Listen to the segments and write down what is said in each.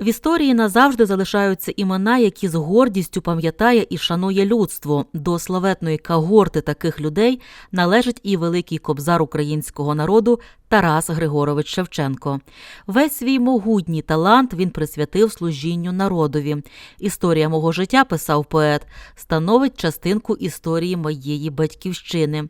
В історії назавжди залишаються імена, які з гордістю пам'ятає і шанує людство. До славетної когорти таких людей належить і великий кобзар українського народу Тарас Григорович Шевченко. Весь свій могутній талант він присвятив служінню народові. Історія мого життя, писав поет, становить частинку історії моєї батьківщини.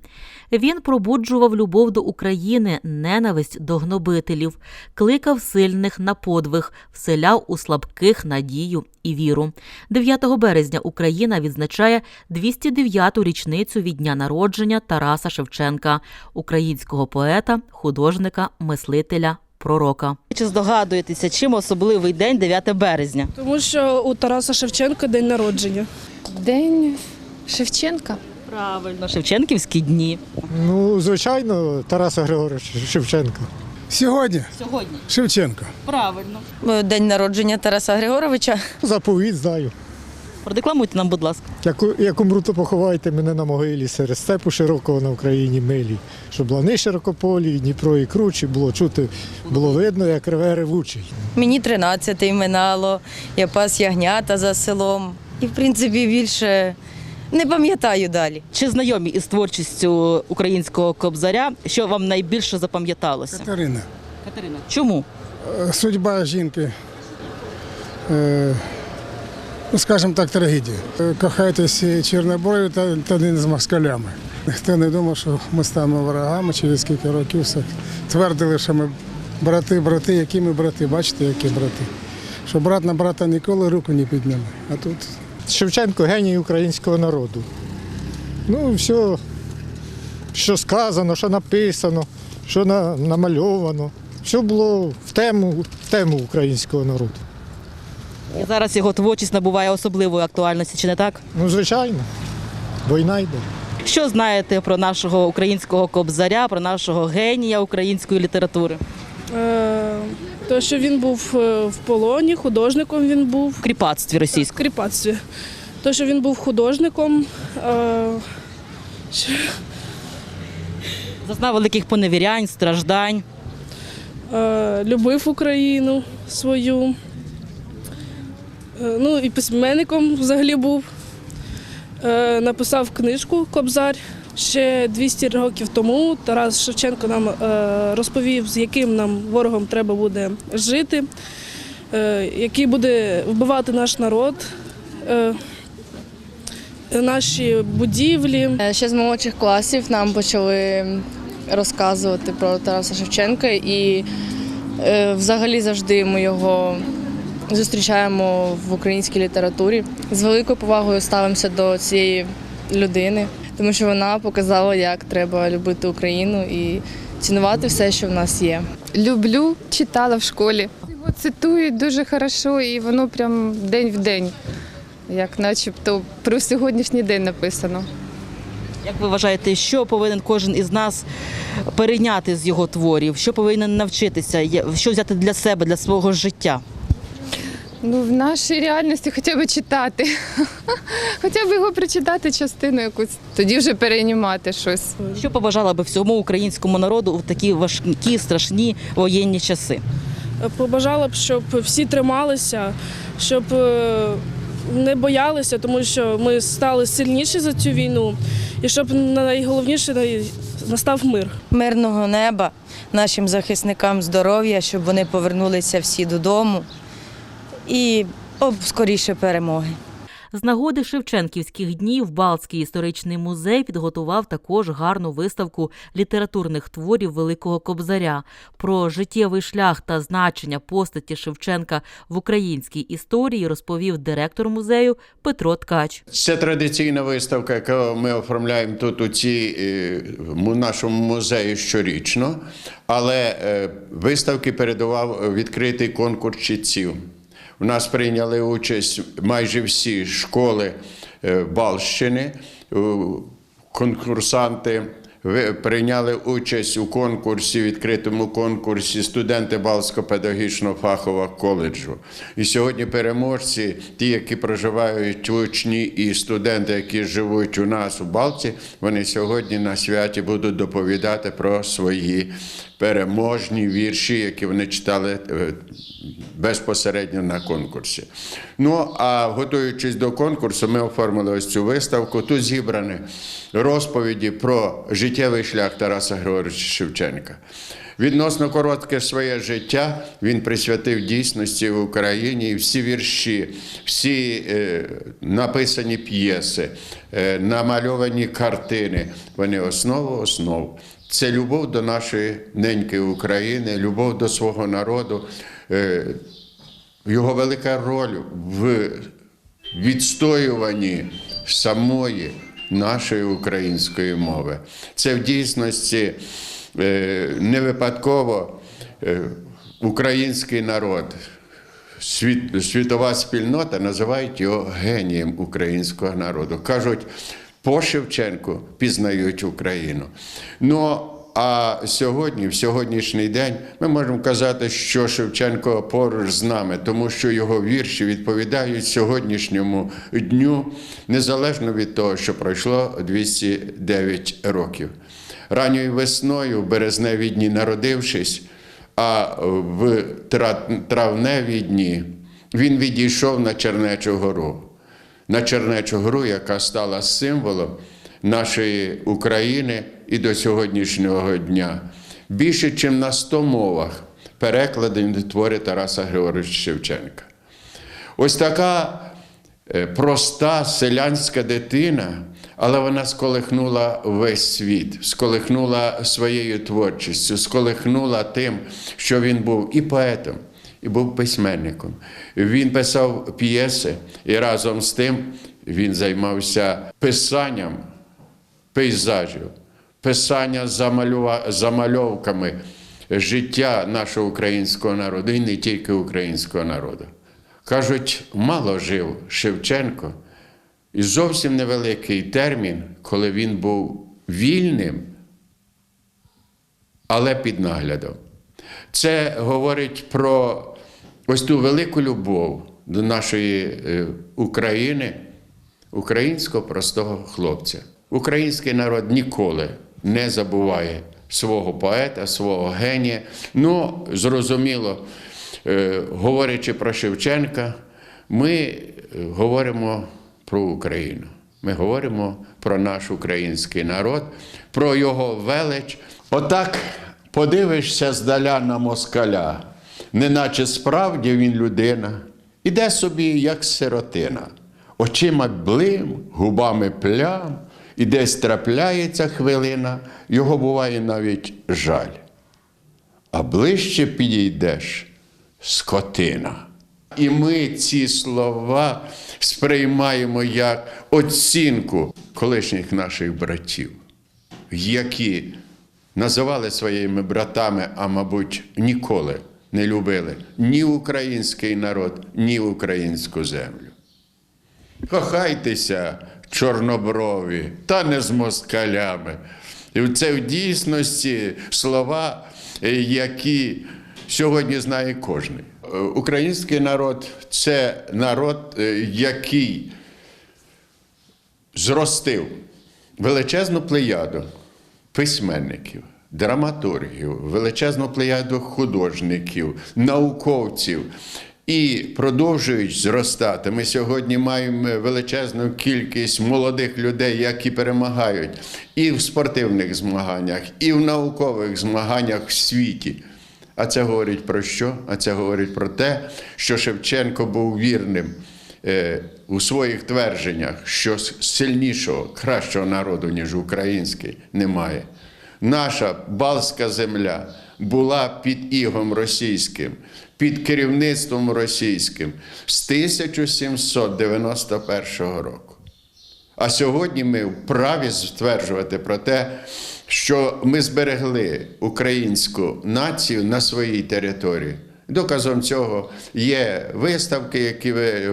Він пробуджував любов до України, ненависть до гнобителів, кликав сильних на подвиг, вселяв у слабких надію і віру. 9 березня Україна відзначає 209-ту річницю від дня народження Тараса Шевченка, українського поета, художника, мислителя, пророка. Чи здогадуєтеся, чим особливий день 9 березня? Тому що у Тараса Шевченка день народження. День Шевченка. Правильно, Шевченківські дні. Ну, звичайно, Тараса Григоровича Шевченка. Сьогодні Сьогодні. Шевченко. Правильно. День народження Тараса Григоровича. Заповіт знаю. Продекламуйте нам, будь ласка. Як, у- як умру, то поховайте мене на могилі серед степу широкого на Україні милі. Щоб лани широкополі, Дніпро і кручі було чути, було видно, як реве ревучий. Мені 13 минало, я пас ягнята за селом. І, в принципі, більше не пам'ятаю далі. Чи знайомі із творчістю українського кобзаря, що вам найбільше запам'яталося? Катерина. Катерина, чому? Е, Судьба жінки. е, Ну, скажімо так, трагедія. Е, Кохайтесь Чорнобою та, та один з москалями. Ніхто не думав, що ми станемо ворогами через кілька років. Все твердили, що ми брати, брати, які ми брати, бачите, які брати. Що брат на брата ніколи руку не підніме. А тут Шевченко геній українського народу. Ну, все, що сказано, що написано, що на, намальовано. Все було в тему, в тему українського народу. І зараз його творчість набуває особливої актуальності, чи не так? Ну, звичайно, війна йде. Що знаєте про нашого українського кобзаря, про нашого генія української літератури? Е, То, що він був е, в полоні, художником він був В кріпацтві в кріпацтві. То, що він був художником, е, що- Зазнав великих поневірянь, страждань. е, любив Україну свою. Е, Ну і письменником взагалі був. Е, Написав книжку Кобзар. Ще 200 років тому Тарас Шевченко нам е, розповів, з яким нам ворогом треба буде жити, е, який буде вбивати наш народ, е, наші будівлі. Ще з молодших класів нам почали розказувати про Тараса Шевченка, і взагалі завжди ми його зустрічаємо в українській літературі. З великою повагою ставимося до цієї людини, тому що вона показала, як треба любити Україну і цінувати все, що в нас є. Люблю, читала в школі. Його цитують дуже хорошо, і воно прям день в день, як начебто про сьогоднішній день написано. Як ви вважаєте, що повинен кожен із нас перейняти з його творів? Що повинен навчитися? Що взяти для себе, для свого життя? Ну, в нашій реальності хоча б читати. Хоча б його прочитати частину якусь, тоді вже переймати щось. Що побажала би всьому українському народу в такі важкі, страшні воєнні часи? Побажала б, щоб всі трималися, щоб е, не боялися, тому що ми стали сильніші за цю війну, і щоб найголовніше настав мир. Мирного неба нашим захисникам здоров'я, щоб вони повернулися всі додому. І об скоріше перемоги. З нагоди Шевченківських днів Балтський історичний музей підготував також гарну виставку літературних творів Великого Кобзаря. Про життєвий шлях та значення постаті Шевченка в українській історії розповів директор музею Петро Ткач. Це традиційна виставка, яку ми оформляємо тут у цій е, му- нашому музеї щорічно. Але е, виставки передував відкритий конкурс читців. У нас прийняли участь майже всі школи е, Балщини, е, конкурсанти. Прийняли участь у конкурсі, відкритому конкурсі студенти Балтського педагогічного фахового коледжу. І сьогодні переможці, ті, які проживають учні і студенти, які живуть у нас у Балті, вони сьогодні на святі будуть доповідати про свої переможні вірші, які вони читали е, безпосередньо на конкурсі. Ну а готуючись до конкурсу, ми оформили ось цю виставку. Тут зібрані розповіді про життєвий шлях Тараса Григоровича Шевченка. Відносно коротке своє життя він присвятив дійсності в Україні і всі вірші, всі е, написані п'єси, е, намальовані картини. Вони основа основ. Це любов до нашої неньки України, любов до свого народу. Е, його велика роль в відстоюванні самої нашої української мови. Це в дійсності е, не випадково е, український народ, світ, світова спільнота називають його генієм українського народу. Кажуть, по Шевченку пізнають Україну. Ну, а сьогодні, в сьогоднішній день, ми можемо казати, що Шевченко поруч з нами, тому що його вірші відповідають сьогоднішньому дню, незалежно від того, що пройшло 209 років. Ранньою весною, в березневі дні народившись, а в травневі дні він відійшов на Чернечу гору. На Чернечу гору, яка стала символом нашої України і до сьогоднішнього дня. Більше, ніж на 100 мовах перекладені твори Тараса Григоровича Шевченка. Ось така е, проста селянська дитина, але вона сколихнула весь світ, сколихнула своєю творчістю, сколихнула тим, що він був і поетом, і був письменником. Він писав п'єси, і разом з тим він займався писанням пейзажів, писання замальовками життя нашого українського народу і не тільки українського народу. Кажуть, мало жив Шевченко, і зовсім невеликий термін, коли він був вільним, але під наглядом. Це говорить про ось ту велику любов до нашої е, України, українського простого хлопця. Український народ ніколи не забуває свого поета, свого генія. Ну, зрозуміло, е, говорячи про Шевченка, ми е, говоримо про Україну. Ми говоримо про наш український народ, про його велич. Отак подивишся здаля на москаля, неначе справді він людина, іде собі, як сиротина, очима блим, губами плям, і десь трапляється хвилина, його буває навіть жаль. А ближче підійдеш скотина. І ми ці слова сприймаємо як оцінку колишніх наших братів, які називали своїми братами, а мабуть, ніколи не любили ні український народ, ні українську землю. Кохайтеся, чорноброві, та не з москалями. І це в дійсності слова, е, які сьогодні знає кожен. Український народ це народ, е, який зростив величезну плеяду письменників, драматургів, величезну плеяду художників, науковців. І продовжують зростати. Ми сьогодні маємо величезну кількість молодих людей, які перемагають і в спортивних змаганнях, і в наукових змаганнях в світі. А це говорить про що? А це говорить про те, що Шевченко був вірним е, у своїх твердженнях, що сильнішого, кращого народу, ніж український, немає. Наша Балтська земля була під ігом російським, під керівництвом російським з 1791 року. А сьогодні ми вправі стверджувати про те, що ми зберегли українську націю на своїй території. Доказом цього є виставки, які ви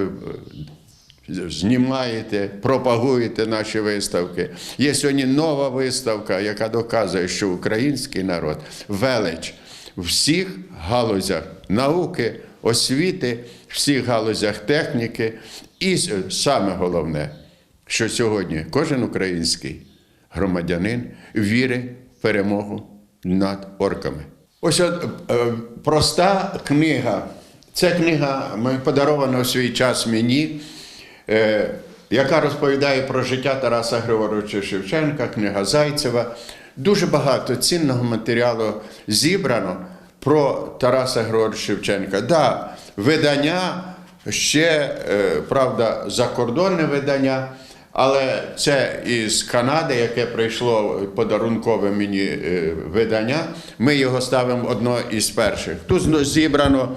знімаєте, пропагуєте наші виставки. Є сьогодні нова виставка, яка доказує, що український народ велич в всіх галузях науки, освіти, всіх галузях техніки. І саме головне, що сьогодні кожен український громадянин вірить в перемогу над орками. Ось от, е, проста книга. Ця книга подарована в свій час мені, яка розповідає про життя Тараса Григоровича Шевченка, книга Зайцева. Дуже багато цінного матеріалу зібрано про Тараса Григоровича Шевченка. Да, видання ще, е, правда, закордонне видання. Але це із Канади, яке прийшло подарункове мені е, видання. Ми його ставимо одно із перших. Тут зібрано е,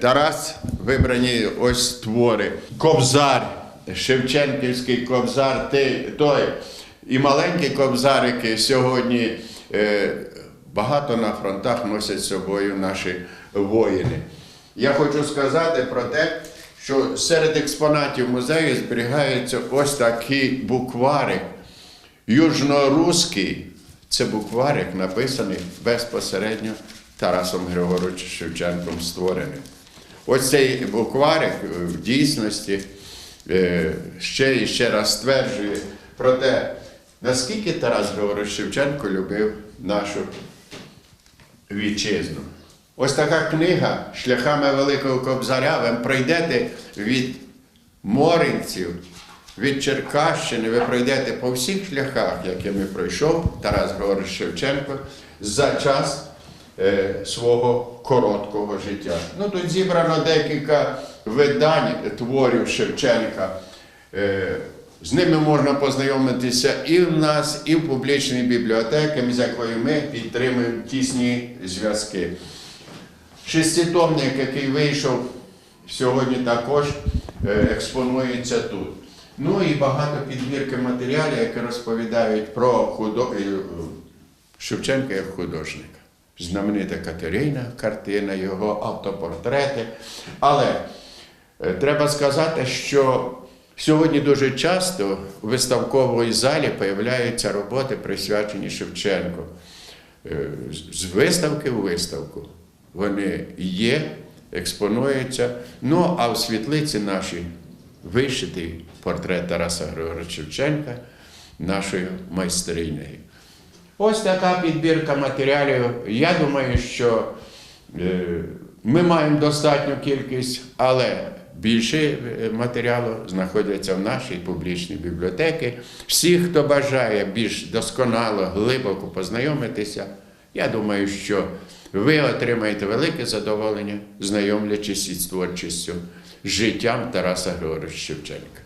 Тарас, вибрані ось твори. Кобзар, Шевченківський кобзар, той і маленькі кобзарики сьогодні е, багато на фронтах носять з собою наші воїни. Я хочу сказати про те, що серед експонатів музею зберігається ось такий букварик. Южноруський це букварик, написаний безпосередньо Тарасом Григоровичем Шевченком створений. Ось цей букварик е, в дійсності е, ще і ще раз стверджує про те, наскільки Тарас Григорович Шевченко любив нашу вітчизну. Ось така книга шляхами Великого Кобзаря. Ви пройдете від Моринців, від Черкащини, ви пройдете по всіх шляхах, якими пройшов Тарас Григорович Шевченко за час свого короткого життя. Ну, тут зібрано декілька видань творів Шевченка. Е, з ними можна познайомитися і в нас, і в публічній бібліотеці, з якою ми підтримуємо тісні зв'язки. Шеститомник, який вийшов сьогодні також е, експонується тут. Ну і багато підбірки матеріалів, які розповідають про худо... е, е, Шевченка як художника. Знаменита Катерина, картина, його автопортрети. Але е, треба сказати, що сьогодні дуже часто у виставковій залі появляються роботи, присвячені Шевченку. Е, з- виставки в виставку. Вони є, експонуються. Ну, а в світлиці нашій вишитий портрет Тараса Григоровича Шевченка, нашою майстринею. Ось така підбірка матеріалів. Я думаю, що е, ми маємо достатню кількість, але більше е, матеріалу знаходяться в нашій публічній бібліотеці. Всі, хто бажає більш досконало, глибоко познайомитися, я думаю, що ви отримаєте велике задоволення, знайомлячись із творчістю, життям Тараса Григоровича Шевченка.